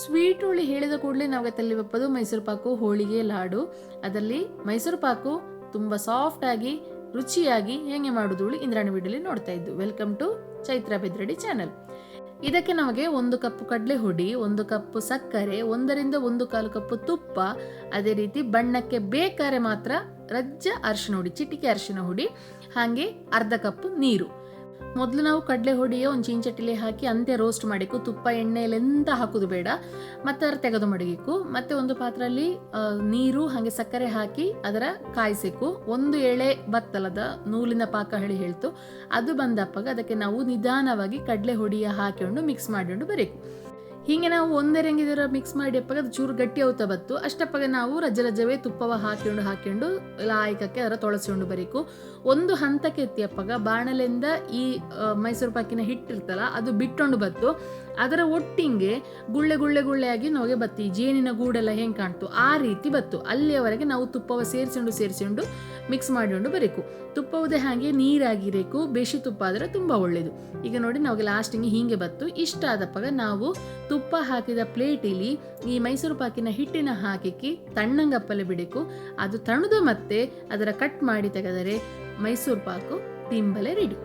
Sweet ಹುಳಿ ಹೇಳಿದ ಕೂಡಲೇ ನಮಗೆ ತಲೆ ಬಪ್ಪದು ಮೈಸೂರು ಪಾಕು, ಹೋಳಿಗೆ, ಲಾಡು. ಅದರಲ್ಲಿ ಮೈಸೂರು ಪಾಕು ತುಂಬ ಸಾಫ್ಟ್ ಆಗಿ, ರುಚಿಯಾಗಿ ಹೇಗೆ ಮಾಡೋದು ಹುಳಿ ಇಂದ್ರಾಣಿ ವಿಡಿಯೋಲಿ ನೋಡ್ತಾ ಇದ್ದು welcome to Chaitra Bedradi channel ಇದಕ್ಕೆ ನಮಗೆ ಒಂದು ಕಪ್ ಕಡಲೆ ಹುಡಿ ಒಂದು ಕಪ್ ಸಕ್ಕರೆ, ಒಂದರಿಂದ ಒಂದು ಕಾಲು ಕಪ್ ತುಪ್ಪ, ಅದೇ ರೀತಿ ಬಣ್ಣಕ್ಕೆ ಬೇಕಾರೆ ಮಾತ್ರ ರಜ್ಜ ಅರಿಶಿನ ಹುಡಿ, ಚಿಟಿಕೆ ಅರಿಶಿನ ಹುಡಿ, ಹಾಗೆ ಅರ್ಧ ಕಪ್ ನೀರು. ಮೊದಲು ನಾವು ಕಡಲೆ ಹೊಡಿಯೋ ಒಂದು ಚೀಂಚಟಿಲಿ ಹಾಕಿ ಅಂತೆ ರೋಸ್ಟ್ ಮಾಡಿಕು ತುಪ್ಪ ಎಣ್ಣೆಲೆಂತ ಹಾಕೋದು ಬೇಡ. ಮತ್ತೆ ಅದ್ರ ತೆಗೆದು ಮಡಗಿಕ್ಕು. ಮತ್ತೆ ಒಂದು ಪಾತ್ರೆಯಲ್ಲಿ ನೀರು, ಹಾಗೆ ಸಕ್ಕರೆ ಹಾಕಿ ಅದರ ಕಾಯಿಸಬೇಕು ಒಂದು ಎಳೆ ಬತ್ತಲದ ನೂಲಿನ ಪಾಕ ಹೇಳಿ ಹೇಳ್ತು. ಅದು ಬಂದಪ್ಪಾಗ ಅದಕ್ಕೆ ನಾವು ನಿಧಾನವಾಗಿ ಕಡಲೆ ಹೊಡಿಯ ಹಾಕಿಕೊಂಡು ಮಿಕ್ಸ್ ಮಾಡಿಕೊಂಡು ಬರೀಕು ಹೀಗೆ ನಾವು ಒಂದೇ ಮಿಕ್ಸ್ ಮಾಡಿ ಅಪ್ಪಾಗ, ಅದು ಚೂರು ಗಟ್ಟಿ ಹೋಗ್ತಾ ಬತ್ತು ಅಷ್ಟಪ್ಪಾಗ ನಾವು ರಜ ರಜವೇ ತುಪ್ಪವ ಹಾಕೊಂಡು ಹಾಕೊಂಡು ಲಾಯಕಕ್ಕೆ ಅದರ ತೊಳಸಿಕೊಂಡು ಬರೀಕು. ಒಂದು ಹಂತಕ್ಕೆ ಎತ್ತಿ ಅಪ್ಪಾಗ, ಬಾಣಲೆಯಿಂದ ಈ ಮೈಸೂರು ಪಾಕಿನ ಹಿಟ್ಟಿರ್ತಲ್ಲ ಅದು ಬಿಟ್ಟೊಂಡು ಬತ್ತು ಅದರ ಒಟ್ಟಿಂಗೆ ಗುಳ್ಳೆ ಗುಳ್ಳೆ ಗುಳ್ಳೆ ಆಗಿ ನಮಗೆ ಬತ್ತಿ, ಜೇನಿನ ಗೂಡೆಲ್ಲ ಹೆಂಗೆ ಕಾಣ್ತು, ಆ ರೀತಿ ಬತ್ತು ಅಲ್ಲಿಯವರೆಗೆ ನಾವು ತುಪ್ಪವ ಸೇರಿಸಿಕೊಂಡು ಸೇರಿಸಿಕೊಂಡು ಮಿಕ್ಸ್ ಮಾಡಿಕೊಂಡು ಬರೀಕು. ತುಪ್ಪವುದೇ ಹಾಗೆ ನೀರಾಗಿರಬೇಕು ಬೇಸಿ ತುಪ್ಪ ಆದರೆ ತುಂಬ ಒಳ್ಳೆಯದು ಈಗ ನೋಡಿ, ನಮಗೆ ಲಾಸ್ಟಿಂಗ್ ಹೀಗೆ ಬತ್ತು ಇಷ್ಟ ಆದಪ್ಪಾಗ ನಾವು ತುಪ್ಪ ಹಾಕಿದ ಪ್ಲೇಟಿಲಿ ಈ ಮೈಸೂರು ಪಾಕಿನ ಹಿಟ್ಟಿನ ಹಾಕಿಕ್ಕಿ ತಣ್ಣಂಗಪ್ಪಲೆ ಬಿಡಿಕು. ಅದು ತಣುದ ಮತ್ತೆ ಅದರ ಕಟ್ ಮಾಡಿ ತೆಗೆದರೆ ಮೈಸೂರು ಪಾಕು ತಿಂಬಲೆ ರೆಡಿ.